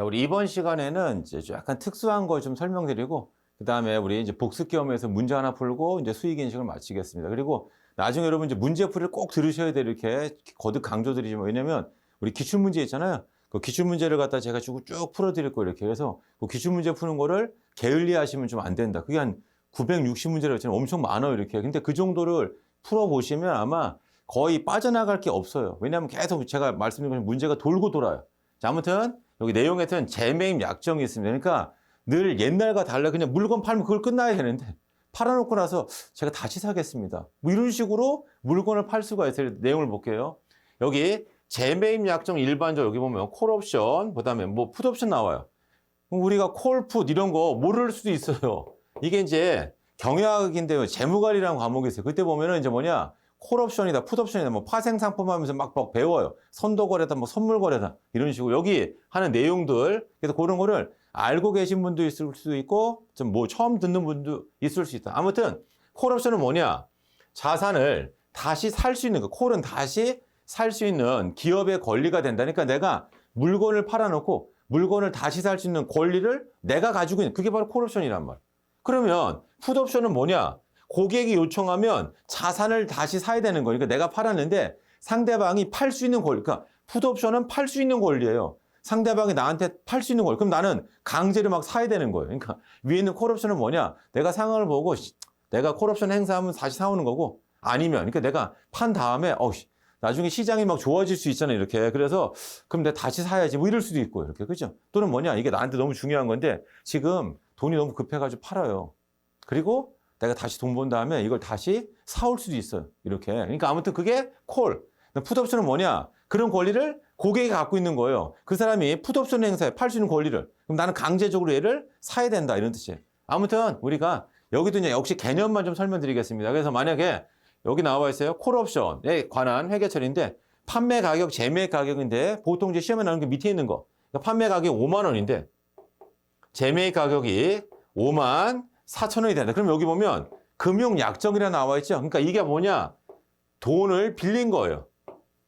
자, 우리 이번 시간에는 이제 좀 약간 특수한 걸 좀 설명드리고, 그 다음에 우리 이제 복습 겸해서 문제 하나 풀고, 이제 수익 인식을 마치겠습니다. 그리고 나중에 여러분 이제 문제풀이를 꼭 들으셔야 돼요. 이렇게 거듭 강조드리지만. 왜냐면 우리 기출 문제 있잖아요. 그 기출 문제를 갖다 제가 쭉, 쭉 풀어드릴 거예요. 이렇게. 그래서 그 기출 문제 푸는 거를 게을리 하시면 좀 안 된다. 그게 한 960문제라고 했잖아요. 엄청 많아요. 이렇게. 근데 그 정도를 풀어보시면 아마 거의 빠져나갈 게 없어요. 왜냐하면 계속 제가 말씀드린 것처럼 문제가 돌고 돌아요. 자, 아무튼 여기 내용에는 재매입 약정이 있습니다. 그러니까 늘 옛날과 달라 그냥 물건 팔면 그걸 끝나야 되는데 팔아놓고 나서 제가 다시 사겠습니다. 뭐 이런 식으로 물건을 팔 수가 있어요. 내용을 볼게요. 여기 재매입 약정 일반적 여기 보면 콜옵션, 그 다음에 뭐 풋옵션 나와요. 우리가 콜풋 이런 거 모를 수도 있어요. 이게 이제 경영학인데요. 재무관리라는 과목이 있어요. 그때 보면은 이제 뭐냐 콜옵션이다, 풋옵션이다, 뭐 파생 상품 하면서 막, 막 배워요. 선도 거래다, 뭐 선물 거래다 이런 식으로 여기 하는 내용들 그래서 그런 거를 알고 계신 분도 있을 수도 있고 좀 뭐 처음 듣는 분도 있을 수 있다. 아무튼 콜옵션은 뭐냐 자산을 다시 살 수 있는 거. 콜은 다시 살 수 있는 기업의 권리가 된다니까 내가 물건을 팔아놓고 물건을 다시 살 수 있는 권리를 내가 가지고 있는 그게 바로 콜옵션이란 말. 그러면 풋옵션은 뭐냐? 고객이 요청하면 자산을 다시 사야 되는 거니까 내가 팔았는데 상대방이 팔 수 있는 권리. 그러니까 풋옵션은 팔 수 있는 권리예요. 상대방이 나한테 팔 수 있는 권리. 그럼 나는 강제로 막 사야 되는 거예요. 그러니까 위에 있는 콜옵션은 뭐냐? 내가 상황을 보고 씨, 내가 콜옵션 행사하면 다시 사오는 거고 아니면 그러니까 내가 판 다음에 어 씨, 나중에 시장이 막 좋아질 수 있잖아요. 이렇게. 그래서 그럼 내가 다시 사야지 뭐 이럴 수도 있고 이렇게. 그죠? 또는 뭐냐? 이게 나한테 너무 중요한 건데 지금 돈이 너무 급해가지고 팔아요. 그리고 내가 다시 돈 번 다음에 이걸 다시 사올 수도 있어요. 이렇게. 그러니까 아무튼 그게 콜. 풋옵션은 뭐냐? 그런 권리를 고객이 갖고 있는 거예요. 그 사람이 풋옵션 행사에 팔 수 있는 권리를. 그럼 나는 강제적으로 얘를 사야 된다. 이런 뜻이에요. 아무튼 우리가 여기도 이제 역시 개념만 좀 설명드리겠습니다. 그래서 만약에 여기 나와 있어요. 콜옵션에 관한 회계처리인데 판매 가격, 재매 가격인데 보통 이제 시험에 나오는 게 밑에 있는 거. 그러니까 판매 가격이 5만 원인데 재매 가격이 5만 4천 원이 된다. 그럼 여기 보면 금융 약정이라 나와 있죠. 그러니까 이게 뭐냐? 돈을 빌린 거예요.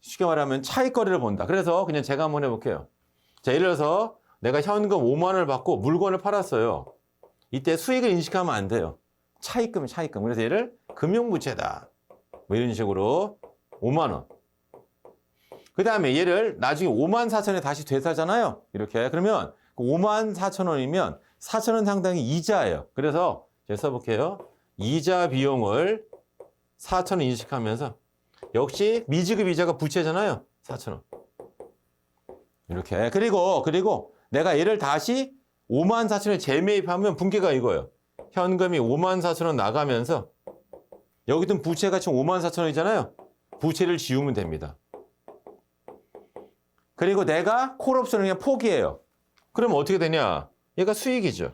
쉽게 말하면 차익거래를 본다. 그래서 그냥 제가 한번 해볼게요. 자, 예를 들어서 내가 현금 5만 원을 받고 물건을 팔았어요. 이때 수익을 인식하면 안 돼요. 차익금, 차익금. 그래서 얘를 금융부채다. 뭐 이런 식으로 5만 원. 그 다음에 얘를 나중에 5만 4천에 다시 되사잖아요. 이렇게. 그러면 5만 4천 원이면 4천 원 상당히 이자예요. 그래서 제가 써볼게요. 이자 비용을 4천 원 인식하면서 역시 미지급 이자가 부채잖아요. 4천 원. 이렇게. 그리고 그리고 내가 얘를 다시 5만 4천 원에 재매입하면 분기가 이거예요. 현금이 5만 4천 원 나가면서 여기 든 부채가 지금 5만 4천 원이잖아요. 부채를 지우면 됩니다. 그리고 내가 콜옵션을 그냥 포기해요. 그럼 어떻게 되냐? 얘가 수익이죠.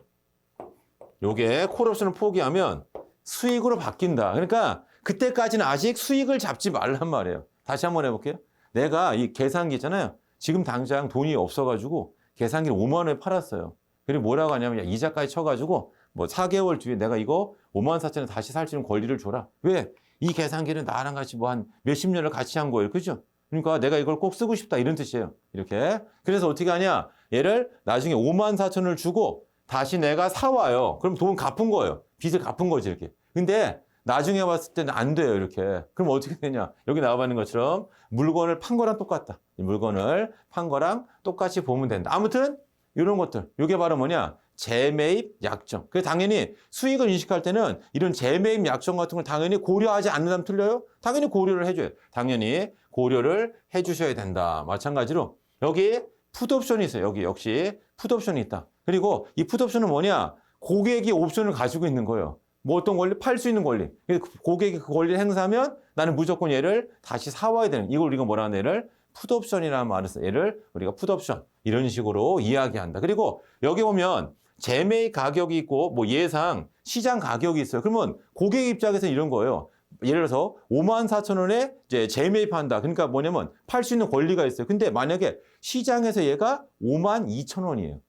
요게 콜옵션을 포기하면 수익으로 바뀐다. 그러니까 그때까지는 아직 수익을 잡지 말란 말이에요. 다시 한번 해볼게요. 내가 이 계산기 있잖아요. 지금 당장 돈이 없어가지고 계산기를 5만 원에 팔았어요. 그리고 뭐라고 하냐면 야, 이자까지 쳐가지고 뭐 4개월 뒤에 내가 이거 5만 4천에 다시 살 수 있는 권리를 줘라. 왜? 이 계산기는 나랑 같이 뭐 한 몇십 년을 같이 한 거예요. 그죠? 그러니까 내가 이걸 꼭 쓰고 싶다 이런 뜻이에요. 이렇게. 그래서 어떻게 하냐? 얘를 나중에 5만 4천을 주고 다시 내가 사와요. 그럼 돈 갚은 거예요. 빚을 갚은 거지 이렇게. 근데 나중에 봤을 때는 안 돼요 이렇게. 그럼 어떻게 되냐? 여기 나와봤는 것처럼 물건을 판 거랑 똑같다. 이 물건을 판 거랑 똑같이 보면 된다. 아무튼 이런 것들. 이게 바로 뭐냐? 재매입 약정. 그래서 당연히 수익을 인식할 때는 이런 재매입 약정 같은 걸 당연히 고려하지 않는다면 틀려요? 당연히 고려를 해줘요. 당연히 고려를 해주셔야 된다. 마찬가지로 여기 풋옵션이 있어요. 여기 역시 풋옵션이 있다. 그리고 이 풋옵션은 뭐냐? 고객이 옵션을 가지고 있는 거예요. 뭐 어떤 권리? 팔 수 있는 권리. 그래서 고객이 그 권리를 행사하면 나는 무조건 얘를 다시 사와야 되는. 이걸 우리가 뭐라 하는 얘를 풋옵션이라는 말을 써. 얘를 우리가 풋옵션. 이런 식으로 이야기한다. 그리고 여기 보면 재매입 가격이 있고 뭐 예상 시장 가격이 있어요. 그러면 고객 입장에서 이런 거예요. 예를 들어서 5만 4천 원에 이제 재매입한다. 그러니까 뭐냐면 팔 수 있는 권리가 있어요. 근데 만약에 시장에서 얘가 5만 2천 원이에요.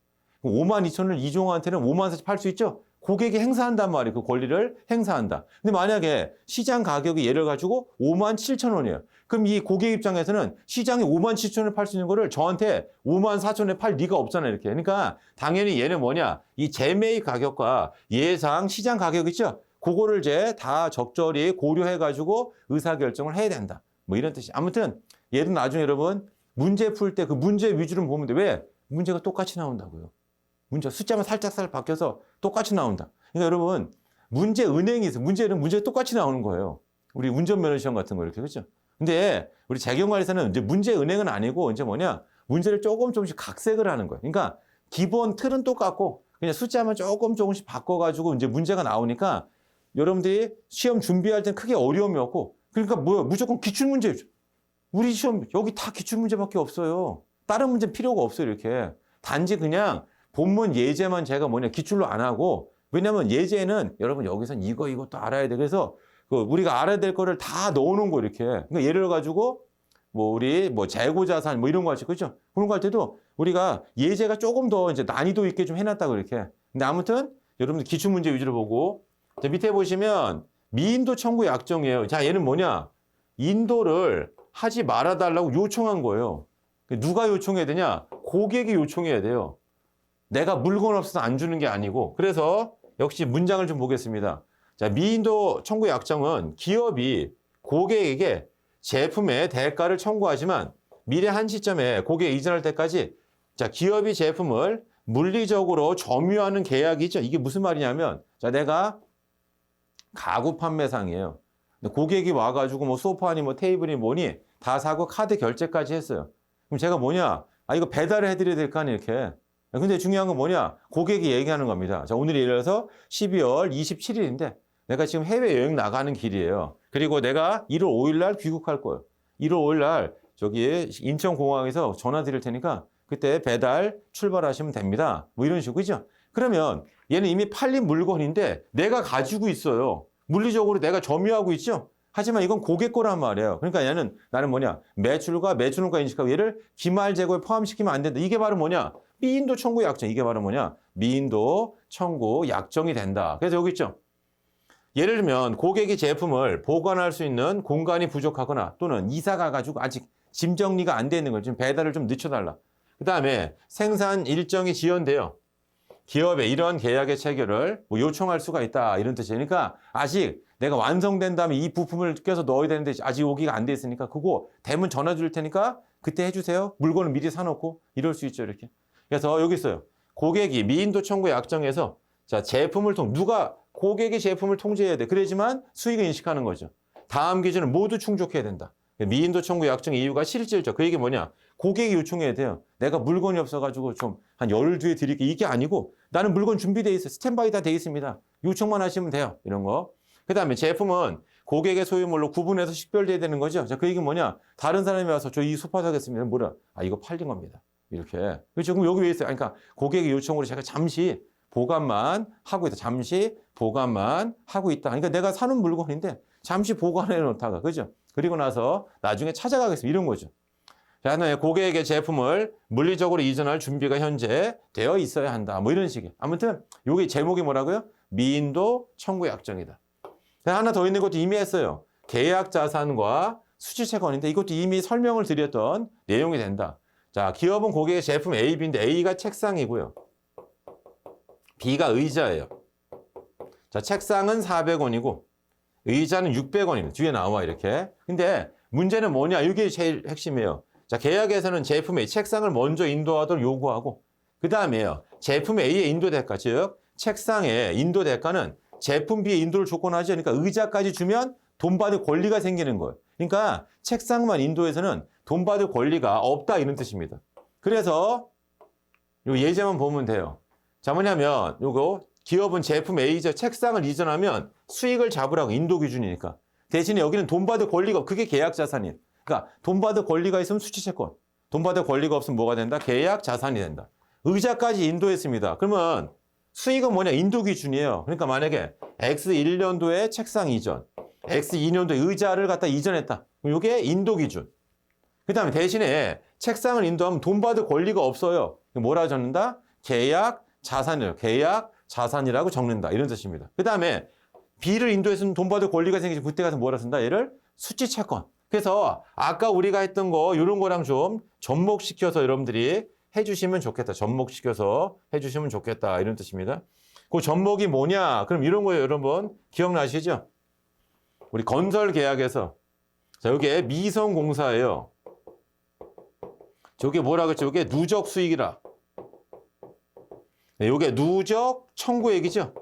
5만 2천 원을 이종한테는 5만 4천 팔 수 있죠? 고객이 행사한단 말이에요. 그 권리를 행사한다. 근데 만약에 시장 가격이 얘를 가지고 5만 7천 원이에요. 그럼 이 고객 입장에서는 시장에 5만 7천 원에 팔 수 있는 거를 저한테 5만 4천 원에 팔 리가 없잖아요. 이렇게. 그러니까 당연히 얘는 뭐냐. 이 재매입 가격과 예상 시장 가격 있죠? 그거를 이제 다 적절히 고려해 가지고 의사결정을 해야 된다. 뭐 이런 뜻이. 아무튼 얘도 나중에 여러분 문제 풀 때 그 문제 위주로 보면 돼. 왜? 문제가 똑같이 나온다고요. 문제 숫자만 살짝살짝 바뀌어서 똑같이 나온다. 그러니까 여러분 문제 은행이 있어. 문제는 문제 똑같이 나오는 거예요. 우리 운전면허 시험 같은 거 이렇게 그렇죠? 근데 우리 재경관에서는 이제 문제 은행은 아니고 이제 뭐냐 문제를 조금 조금씩 각색을 하는 거예요. 그러니까 기본 틀은 똑같고 그냥 숫자만 조금 조금씩 바꿔가지고 이제 문제가 나오니까 여러분들이 시험 준비할 땐 크게 어려움이 없고 그러니까 뭐야 무조건 기출 문제죠. 우리 시험 여기 다 기출 문제밖에 없어요. 다른 문제 필요가 없어요 이렇게. 단지 그냥 본문 예제만 제가 뭐냐 기출로 안 하고 왜냐면 예제는 여러분 여기선 이거 이것도 알아야 돼. 그래서 그 우리가 알아야 될 거를 다 넣어놓은 거 이렇게. 그러니까 예를 가지고 뭐 우리 뭐 재고 자산 뭐 이런 거 하지 그죠? 그런 거 할 때도 우리가 예제가 조금 더 이제 난이도 있게 좀 해놨다고 이렇게. 근데 아무튼 여러분들 기출 문제 위주로 보고 자, 밑에 보시면 미인도 청구 약정이에요. 자 얘는 뭐냐? 인도를 하지 말아달라고 요청한 거예요. 누가 요청해야 되냐? 고객이 요청해야 돼요. 내가 물건 없어서 안 주는 게 아니고. 그래서 역시 문장을 좀 보겠습니다. 자, 미인도 청구 약정은 기업이 고객에게 제품의 대가를 청구하지만 미래 한 시점에 고객에 이전할 때까지 자, 기업이 제품을 물리적으로 점유하는 계약이죠. 이게 무슨 말이냐면 자, 내가 가구 판매상이에요. 고객이 와가지고 뭐 소파니 뭐 테이블이 뭐니 다 사고 카드 결제까지 했어요. 그럼 제가 뭐냐? 아, 이거 배달을 해드려야 될 거 아니에요, 이렇게. 근데 중요한 건 뭐냐? 고객이 얘기하는 겁니다. 자, 오늘 예를 들어서 12월 27일인데 내가 지금 해외여행 나가는 길이에요. 그리고 내가 1월 5일 날 귀국할 거예요. 1월 5일 날 저기 인천공항에서 전화 드릴 테니까 그때 배달 출발하시면 됩니다. 뭐 이런 식으로, 그죠? 그러면 얘는 이미 팔린 물건인데 내가 가지고 있어요. 물리적으로 내가 점유하고 있죠? 하지만 이건 고객 거란 말이에요. 그러니까 얘는 나는 뭐냐? 매출과 매출원가 인식하고 얘를 기말 재고에 포함시키면 안 된다. 이게 바로 뭐냐? 미인도 청구 약정. 이게 바로 뭐냐? 미인도 청구 약정이 된다. 그래서 여기 있죠. 예를 들면 고객이 제품을 보관할 수 있는 공간이 부족하거나 또는 이사 가가지고 아직 짐 정리가 안 돼 있는 걸 지금 배달을 좀 늦춰달라. 그 다음에 생산 일정이 지연돼요. 기업에 이런 계약의 체결을 뭐 요청할 수가 있다. 이런 뜻이니까 아직 내가 완성된 다음에 이 부품을 껴서 넣어야 되는데 아직 오기가 안 돼 있으니까 그거 되면 전화 줄 테니까 그때 해주세요. 물건을 미리 사놓고 이럴 수 있죠. 이렇게. 그래서 여기 있어요. 고객이 미인도 청구 약정에서 자 제품을 통 누가 고객이 제품을 통제해야 돼. 그래야지만 수익을 인식하는 거죠. 다음 기준을 모두 충족해야 된다. 미인도 청구 약정 이유가 실질적. 그 얘기 뭐냐? 고객이 요청해야 돼요. 내가 물건이 없어가지고 좀 한 열흘 뒤에 드릴게. 이게 아니고 나는 물건 준비돼 있어. 스탠바이 다 돼 있습니다. 요청만 하시면 돼요. 이런 거. 그 다음에 제품은 고객의 소유물로 구분해서 식별돼야 되는 거죠. 자, 그 얘기 뭐냐? 다른 사람이 와서 저 이 소파 사겠습니다. 뭐라? 아, 이거 팔린 겁니다. 이렇게. 그렇죠. 그럼 여기 왜 있어요? 그러니까 고객의 요청으로 제가 잠시 보관만 하고 있다. 잠시 보관만 하고 있다. 그러니까 내가 사는 물건인데 잠시 보관해 놓다가, 그죠? 그리고 나서 나중에 찾아가겠습니다. 이런 거죠. 자, 네, 고객에게 제품을 물리적으로 이전할 준비가 현재 되어 있어야 한다. 뭐 이런 식의. 아무튼 여기 제목이 뭐라고요? 미인도 청구 약정이다. 하나 더 있는 것도 이미 했어요. 계약 자산과 수취채권인데 이것도 이미 설명을 드렸던 내용이 된다. 자, 기업은 고객의 제품 A, B인데 A가 책상이고요. B가 의자예요. 자, 책상은 400원이고 의자는 600원입니다. 뒤에 나와 이렇게. 근데 문제는 뭐냐? 이게 제일 핵심이에요. 자, 계약에서는 제품 A 책상을 먼저 인도하도록 요구하고 그 다음에요. 제품 A의 인도 대가, 즉 책상의 인도 대가는 제품 B의 인도를 조건하죠. 그러니까 의자까지 주면 돈 받을 권리가 생기는 거예요. 그러니까 책상만 인도해서는 돈 받을 권리가 없다 이런 뜻입니다. 그래서 요 예제만 보면 돼요. 자 뭐냐면 요거 기업은 제품 A죠. 책상을 이전하면 수익을 잡으라고 인도 기준이니까. 대신에 여기는 돈 받을 권리가 그게 계약 자산이에요. 그러니까 돈 받을 권리가 있으면 수취 채권. 돈 받을 권리가 없으면 뭐가 된다? 계약 자산이 된다. 의자까지 인도했습니다. 그러면 수익은 뭐냐? 인도 기준이에요. 그러니까 만약에 X1년도에 책상 이전, X2년도에 의자를 갖다 이전했다. 이게 인도 기준. 그 다음에 대신에 책상을 인도하면 돈 받을 권리가 없어요. 뭐라 적는다? 계약 자산이에요. 계약 자산이라고 적는다. 이런 뜻입니다. 그 다음에 B를 인도해서는 돈 받을 권리가 생기지 그때 가서 뭐라 쓴다? 얘를 수치 채권. 그래서 아까 우리가 했던 거 이런 거랑 좀 접목시켜서 여러분들이 해주시면 좋겠다. 접목시켜서 해주시면 좋겠다. 이런 뜻입니다. 그 접목이 뭐냐? 그럼 이런 거예요, 여러분. 기억나시죠? 우리 건설 계약에서 자, 여기에 미성공사예요. 저게 뭐라 그랬죠? 이게 누적 수익이라. 네, 요게 누적 청구액이죠.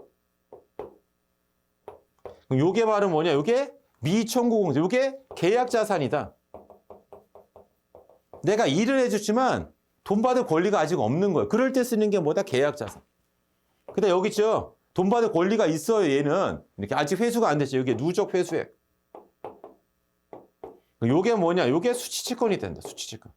그럼 요게 바로 뭐냐? 요게 미청구공사. 요게 계약 자산이다. 내가 일을 해줬지만 돈 받을 권리가 아직 없는 거예요. 그럴 때 쓰는 게 뭐다? 계약 자산. 근데 여기 있죠? 돈 받을 권리가 있어요, 얘는. 이렇게 아직 회수가 안 됐죠. 이게 누적 회수액. 요게 뭐냐? 요게 수치채권이 된다. 수치채권.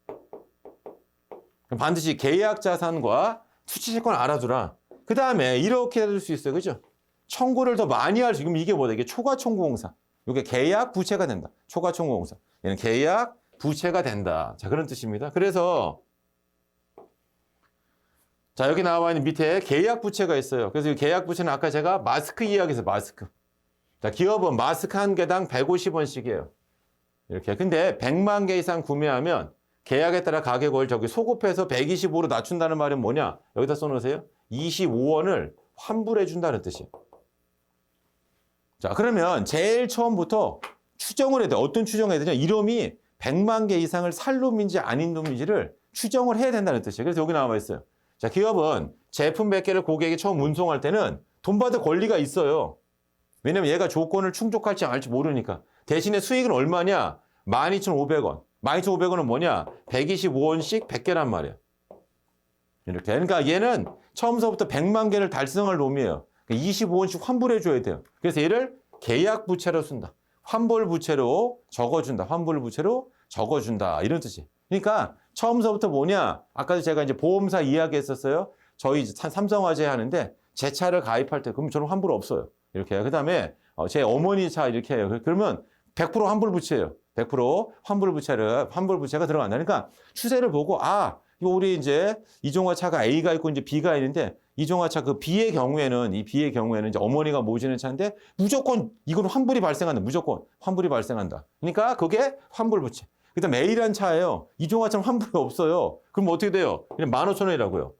반드시 계약 자산과 수치 채권 알아두라. 그 다음에 이렇게 될수 있어요. 그죠? 청구를 더 많이 할 수, 그럼 이게 뭐다? 이게 초과 청구공사. 이게 계약 부채가 된다. 초과 청구공사. 얘는 계약 부채가 된다. 자, 그런 뜻입니다. 그래서 자, 여기 나와 있는 밑에 계약 부채가 있어요. 그래서 이 계약 부채는 아까 제가 마스크 이야기에서 마스크. 자, 기업은 마스크 한 개당 150원씩이에요. 이렇게. 근데 100만 개 이상 구매하면 계약에 따라 가격을 저기 소급해서 125로 낮춘다는 말은 뭐냐? 여기다 써놓으세요. 25원을 환불해 준다는 뜻이에요. 자, 그러면 제일 처음부터 추정을 해야 돼. 어떤 추정을 해야 되냐? 이름이 100만 개 이상을 살 놈인지 아닌 놈인지를 추정을 해야 된다는 뜻이에요. 그래서 여기 나와 있어요. 자, 기업은 제품 100개를 고객에게 처음 운송할 때는 돈 받을 권리가 있어요. 왜냐면 얘가 조건을 충족할지 안 할지 모르니까. 대신에 수익은 얼마냐? 12,500원. 12,500원은 뭐냐? 125원씩 100개란 말이야. 이렇게. 그러니까 얘는 처음서부터 100만 개를 달성할 놈이에요. 25원씩 환불해 줘야 돼요. 그래서 얘를 계약 부채로 쓴다. 환불 부채로 적어준다. 환불 부채로 적어준다. 이런 뜻이. 그러니까 처음서부터 뭐냐? 아까도 제가 이제 보험사 이야기 했었어요. 저희 삼성화재 하는데 제 차를 가입할 때 그럼 저는 환불 없어요. 이렇게. 그 다음에 제 어머니 차 이렇게 해요. 그러면 100% 환불 부채예요. 100% 환불 부채를 환불 부채가 들어간다. 그러니까 추세를 보고 아 이거 우리 이제 이종화 차가 A가 있고 이제 B가 있는데 이종화 차 그 B의 경우에는 이 B의 경우에는 이제 어머니가 모시는 차인데 무조건 이건 환불이 발생한다. 무조건 환불이 발생한다. 그러니까 그게 환불 부채. 그다음 A란 차예요. 이종화 차는 환불이 없어요. 그럼 어떻게 돼요? 그냥 만 오천 원이라고요.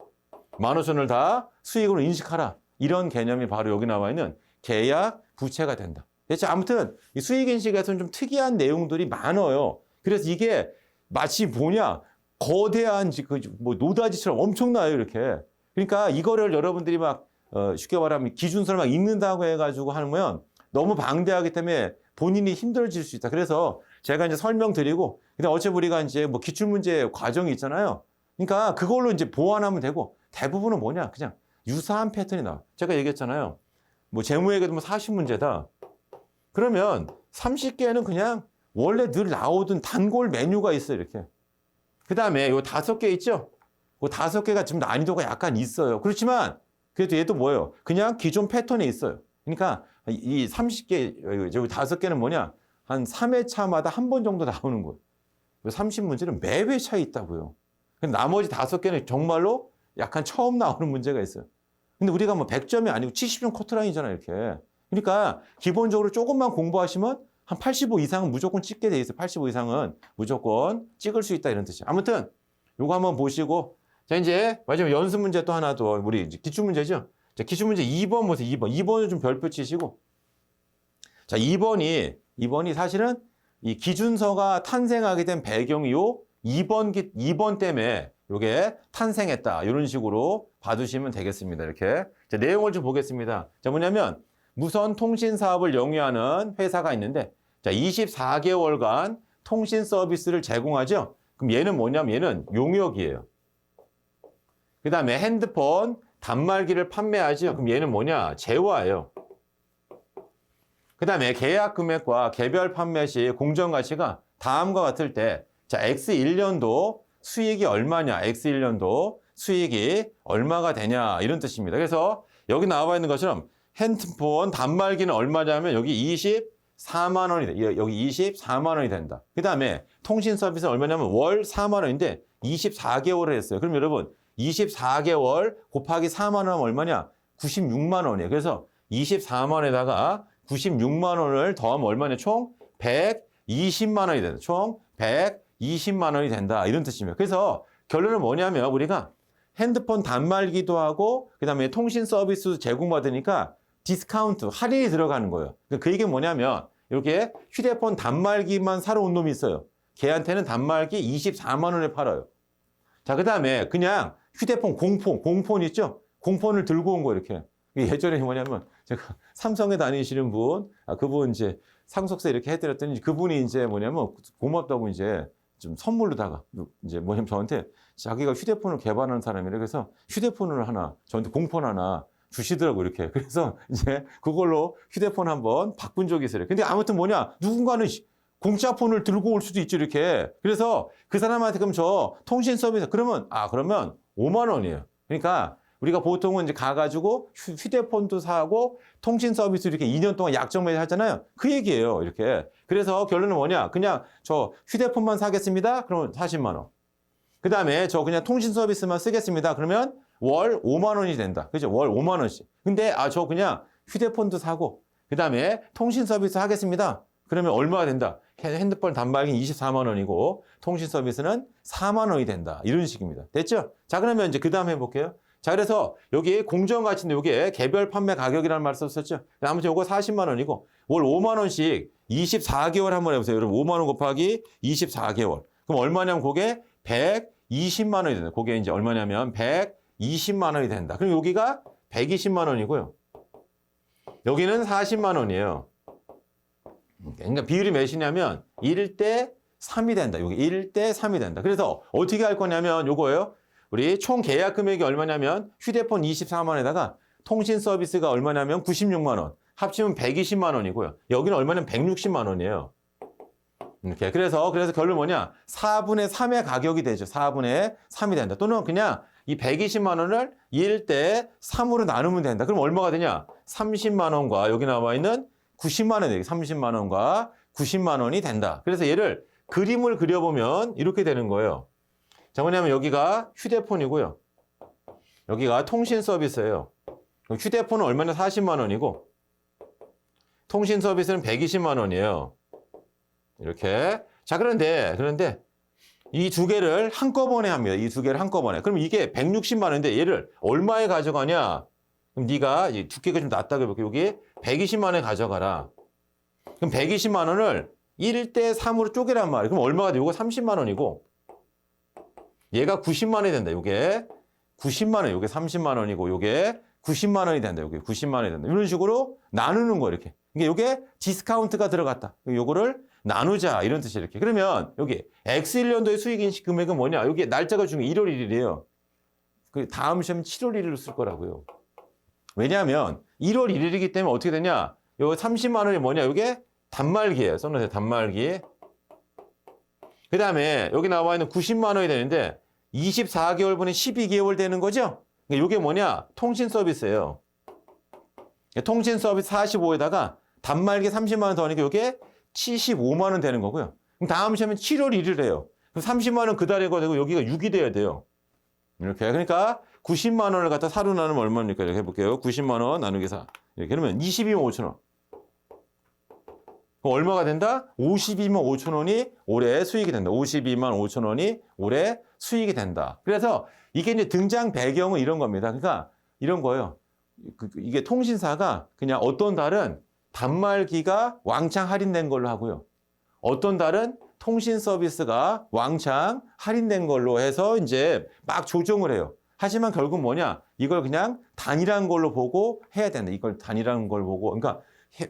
만 오천 원을 다 수익으로 인식하라. 이런 개념이 바로 여기 나와 있는 계약 부채가 된다. 대체 아무튼 이 수익 인식에서는 좀 특이한 내용들이 많아요. 그래서 이게 마치 뭐냐 거대한 그뭐 노다지처럼 엄청나요 이렇게. 그러니까 이거를 여러분들이 막 어, 쉽게 말하면 기준서를 막 읽는다고 해가지고 하면 너무 방대하기 때문에 본인이 힘들어질 수 있다. 그래서 제가 이제 설명드리고 근데 어차피 우리가 이제 뭐 기출문제 과정이 있잖아요. 그러니까 그걸로 이제 보완하면 되고 대부분은 뭐냐 그냥 유사한 패턴이 나와. 제가 얘기했잖아요. 뭐 재무회계도 뭐 40문제다. 그러면 30개는 그냥 원래 늘 나오던 단골 메뉴가 있어요, 이렇게. 그 다음에 요 다섯 개 있죠? 그 다섯 개가 지금 난이도가 약간 있어요. 그렇지만 그래도 얘도 뭐예요? 그냥 기존 패턴에 있어요. 그러니까 이 30개, 여기 다섯 개는 뭐냐? 한 3회차마다 한 번 정도 나오는 거예요. 30문제는 매 회차에 있다고요. 근데 나머지 다섯 개는 정말로 약간 처음 나오는 문제가 있어요. 근데 우리가 뭐 100점이 아니고 70점 커트라인이잖아요, 이렇게. 그러니까 기본적으로 조금만 공부하시면 한 85 이상은 무조건 찍게 돼 있어요. 85 이상은 무조건 찍을 수 있다 이런 뜻이에요. 아무튼 요거 한번 보시고 자 이제 마지막 연습 문제 또 하나 더 우리 기출 문제죠. 자 기출 문제 2번 보세요. 2번. 2번은 좀 별표 치시고 자 2번이 2번이 사실은 이 기준서가 탄생하게 된 배경이 요 2번 기 2번 때문에 요게 탄생했다. 이런 식으로 봐두시면 되겠습니다. 이렇게. 자, 내용을 좀 보겠습니다. 자, 뭐냐면 무선 통신 사업을 영위하는 회사가 있는데 자, 24개월간 통신 서비스를 제공하죠. 그럼 얘는 뭐냐면 얘는 용역이에요. 그 다음에 핸드폰 단말기를 판매하죠. 그럼 얘는 뭐냐? 재화예요. 그 다음에 계약 금액과 개별 판매 시 공정 가치가 다음과 같을 때 자, X1년도 수익이 얼마냐? X1년도 수익이 얼마가 되냐? 이런 뜻입니다. 그래서 여기 나와 있는 것처럼 핸드폰 단말기는 얼마냐면 여기 24만 원이 돼. 여기 24만 원이 된다. 그 다음에 통신 서비스 얼마냐면 월 4만 원인데 24개월을 했어요. 그럼 여러분 24개월 곱하기 4만 원 얼마냐? 96만 원이에요. 그래서 24만 원에다가 96만 원을 더하면 얼마냐? 총 120만 원이 된다. 총 120만 원이 된다. 이런 뜻입니다. 그래서 결론은 뭐냐면 우리가 핸드폰 단말기도 하고 그다음에 통신 서비스 제공받으니까 디스카운트 할인이 들어가는 거예요. 그러니까 그 뭐냐면 이렇게 휴대폰 단말기만 사러 온 놈이 있어요. 걔한테는 단말기 24만 원에 팔아요. 자, 그 다음에 그냥 휴대폰 공폰, 공폰 있죠? 공폰을 들고 온 거 이렇게. 예전에 뭐냐면 제가 삼성에 다니시는 분, 아, 그분 이제 상속세 이렇게 해드렸더니 그분이 이제 뭐냐면 고맙다고 이제 좀 선물로다가 이제 뭐냐면 저한테 자기가 휴대폰을 개발하는 사람이래 그래서 휴대폰을 하나 저한테 공폰 하나 주시더라고 이렇게 그래서 이제 그걸로 휴대폰 한번 바꾼 적이 있어요. 근데 아무튼 뭐냐 누군가는 공짜 폰을 들고 올 수도 있죠 이렇게 그래서 그 사람한테 그럼 저 통신 서비스 그러면 아 그러면 5만 원이에요. 그러니까 우리가 보통은 이제 가가지고 휴- 휴대폰도 사고 통신 서비스 이렇게 2년 동안 약정 매입 하잖아요. 그 얘기예요. 이렇게. 그래서 결론은 뭐냐? 그냥 저 휴대폰만 사겠습니다. 그러면 40만 원. 그 다음에 저 그냥 통신 서비스만 쓰겠습니다. 그러면 월 5만 원이 된다. 그죠? 월 5만 원씩. 근데 아, 저 그냥 휴대폰도 사고 그 다음에 통신 서비스 하겠습니다. 그러면 얼마가 된다? 핸- 핸드폰 단말기 24만 원이고 통신 서비스는 4만 원이 된다. 이런 식입니다. 됐죠? 자, 그러면 이제 그 다음 해볼게요. 자, 그래서 여기 공정 가치인데 여기에 개별 판매 가격이라는 말 썼었죠? 아무튼 요거 40만 원이고 월 5만 원씩 24개월 한번 해보세요. 여러분 5만 원 곱하기 24개월. 그럼 얼마냐면 그게 120만 원이 된다. 그게 이제 얼마냐면 120만 원이 된다. 그럼 여기가 120만 원이고요. 여기는 40만 원이에요. 그러니까 비율이 몇이냐면 1대 3이 된다. 여기 1대 3이 된다. 그래서 어떻게 할 거냐면 요거예요. 우리 총 계약 금액이 얼마냐면 휴대폰 24만 원에다가 통신 서비스가 얼마냐면 96만 원. 합치면 120만 원이고요. 여기는 얼마냐면 160만 원이에요. 이렇게. 그래서, 그래서 결론 뭐냐? 4분의 3의 가격이 되죠. 4분의 3이 된다. 또는 그냥 이 120만 원을 1대 3으로 나누면 된다. 그럼 얼마가 되냐? 30만 원과 여기 나와 있는 90만 원이 30만 원과 90만 원이 된다. 그래서 얘를 그림을 그려보면 이렇게 되는 거예요. 자, 뭐냐면 여기가 휴대폰이고요. 여기가 통신 서비스예요. 휴대폰은 얼마나 40만 원이고 통신 서비스는 120만 원이에요. 이렇게. 자, 그런데 그런데 이 두 개를 한꺼번에 합니다. 이 두 개를 한꺼번에. 그럼 이게 160만 원인데 얘를 얼마에 가져가냐? 그럼 네가 이 두께가 좀 낮다고 해볼게. 여기 120만 원에 가져가라. 그럼 120만 원을 1대 3으로 쪼개란 말이에요. 그럼 얼마가 돼? 이거 30만 원이고 얘가 90만 원이 된다. 요게 90만 원, 요게 30만 원이고 요게 90만 원이 된다. 요게 90만 원이 된다. 이런 식으로 나누는 거 이렇게. 이게 요게 디스카운트가 들어갔다. 요거를 나누자 이런 뜻이 이렇게. 그러면 여기 X1년도의 수익 인식 금액은 뭐냐? 여기 날짜가 중에 1월 1일이에요. 그 다음 시험 7월 1일로 쓸 거라고요. 왜냐하면 1월 1일이기 때문에 어떻게 되냐? 요 30만 원이 뭐냐? 요게 단말기예요. 써놓으세요. 단말기. 그 다음에 여기 나와 있는 90만 원이 되는데 24개월분에 12개월 되는 거죠? 그러니까 이게 뭐냐? 통신 서비스예요. 통신 서비스 45에다가 단말기 30만 원 더하니까 이게 75만 원 되는 거고요. 그럼 다음 시험은 7월 1일이에요. 그럼 30만 원 그달이가 되고 여기가 6이 돼야 돼요. 이렇게. 그러니까 90만 원을 갖다 사로 나누면 얼마입니까? 이렇게 해볼게요. 90만 원 나누기 4. 이렇게 그러면 22만 5천 원. 그럼 얼마가 된다? 52만 5천 원이 올해 수익이 된다. 52만 5천 원이 올해 수익이 된다. 그래서 이게 이제 등장 배경은 이런 겁니다. 그러니까 이런 거예요. 그- 그- 이게 통신사가 그냥 어떤 달은 단말기가 왕창 할인된 걸로 하고요. 어떤 달은 통신 서비스가 왕창 할인된 걸로 해서 이제 막 조정을 해요. 하지만 결국 뭐냐? 이걸 그냥 단일한 걸로 보고 해야 된다. 이걸 단일한 걸 보고. 그러니까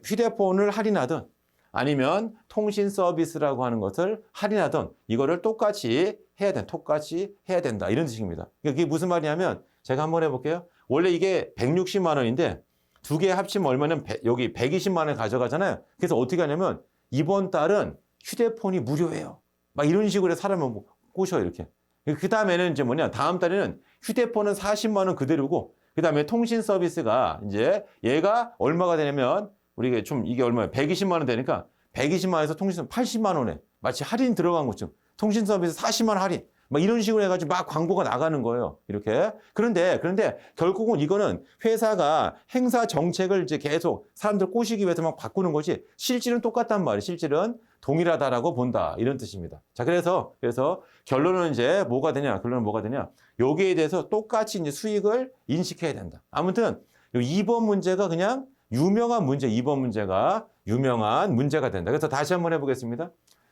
휴대폰을 할인하든 아니면 통신 서비스라고 하는 것을 할인하든 이거를 똑같이 해야 된다. 똑같이 해야 된다. 이런 뜻입니다. 이게 무슨 말이냐면 제가 한번 해볼게요. 원래 이게 160만 원인데 두 개 합치면 얼마냐면 백- 여기 120만 원 가져가잖아요. 그래서 어떻게 하냐면 이번 달은 휴대폰이 무료예요. 막 이런 식으로 사람을 뭐 꼬셔 이렇게. 그 다음에는 이제 뭐냐 다음 달에는 휴대폰은 40만 원 그대로고 그 다음에 통신 서비스가 이제 얘가 얼마가 되냐면 우리가 좀 이게 얼마야 120만 원 되니까 120만 원에서 통신 80만 원에 마치 할인 들어간 것처럼 통신 서비스 40만 원 할인 막 이런 식으로 해가지고 막 광고가 나가는 거예요. 이렇게. 그런데, 그런데 결국은 이거는 회사가 행사 정책을 이제 계속 사람들 꼬시기 위해서 막 바꾸는 거지 실질은 똑같단 말이에요. 실질은 동일하다라고 본다. 이런 뜻입니다. 자, 그래서, 그래서 결론은 이제 뭐가 되냐? 결론은 뭐가 되냐? 여기에 대해서 똑같이 이제 수익을 인식해야 된다. 아무튼, 요 2번 문제가 그냥 유명한 문제, 2번 문제가 유명한 문제가 된다. 그래서 다시 한번 해보겠습니다.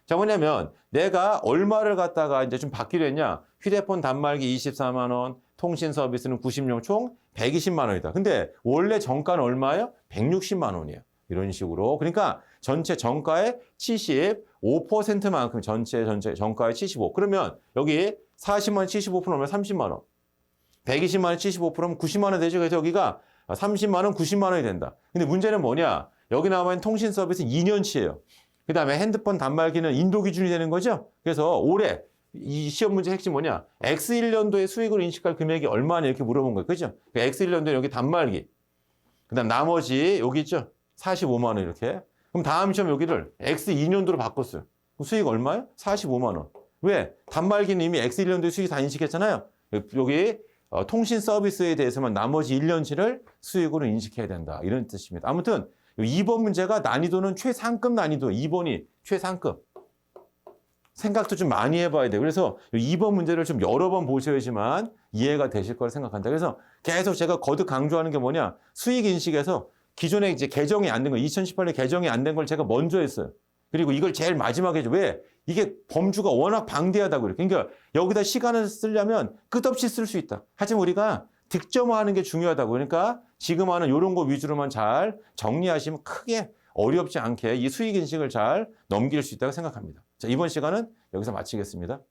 자, 뭐냐면 내가 얼마를 갖다가 이제 좀 받기로 했냐? 휴대폰 단말기 24만 원, 통신 서비스는 90명 총 120만 원이다. 근데 원래 정가는 얼마예요? 160만 원이에요. 이런 식으로. 그러니까 전체 정가의 75%만큼 전체 전체 정가의 75. 그러면 여기 40만 원 75%면 30만 원. 120만 원 75%면 90만 원 되죠. 그래서 여기가 30만 원 90만 원이 된다. 근데 문제는 뭐냐? 여기 나와 있는 통신 서비스는 2년치예요. 그 다음에 핸드폰 단말기는 인도 기준이 되는 거죠. 그래서 올해 이 시험 문제 핵심 뭐냐? X1년도의 수익을 인식할 금액이 얼마냐 이렇게 물어본 거예요. 그죠? X1년도에 여기 단말기. 그 다음 나머지 여기 있죠? 45만 원 이렇게. 그럼 다음 시험 여기를 X2년도로 바꿨어요. 그럼 수익 얼마예요? 45만 원. 왜? 단말기는 이미 X1년도에 수익 다 인식했잖아요. 여기 어, 통신 서비스에 대해서만 나머지 1년치를 수익으로 인식해야 된다. 이런 뜻입니다. 아무튼 2번 문제가 난이도는 최상급 난이도, 2번이 최상급. 생각도 좀 많이 해봐야 돼요. 그래서 2번 문제를 좀 여러 번 보셔야지만 이해가 되실 거라 생각한다. 그래서 계속 제가 거듭 강조하는 게 뭐냐. 수익 인식에서 기존에 이제 개정이 안 된 거, 2018년 개정이 안 된 걸 제가 먼저 했어요. 그리고 이걸 제일 마지막에 해줘. 왜? 이게 범주가 워낙 방대하다고 그래요. 그러니까 여기다 시간을 쓰려면 끝없이 쓸 수 있다. 하지만 우리가 득점화하는 게 중요하다고. 그러니까 지금 하는 이런 거 위주로만 잘 정리하시면 크게 어렵지 않게 이 수익 인식을 잘 넘길 수 있다고 생각합니다. 자, 이번 시간은 여기서 마치겠습니다.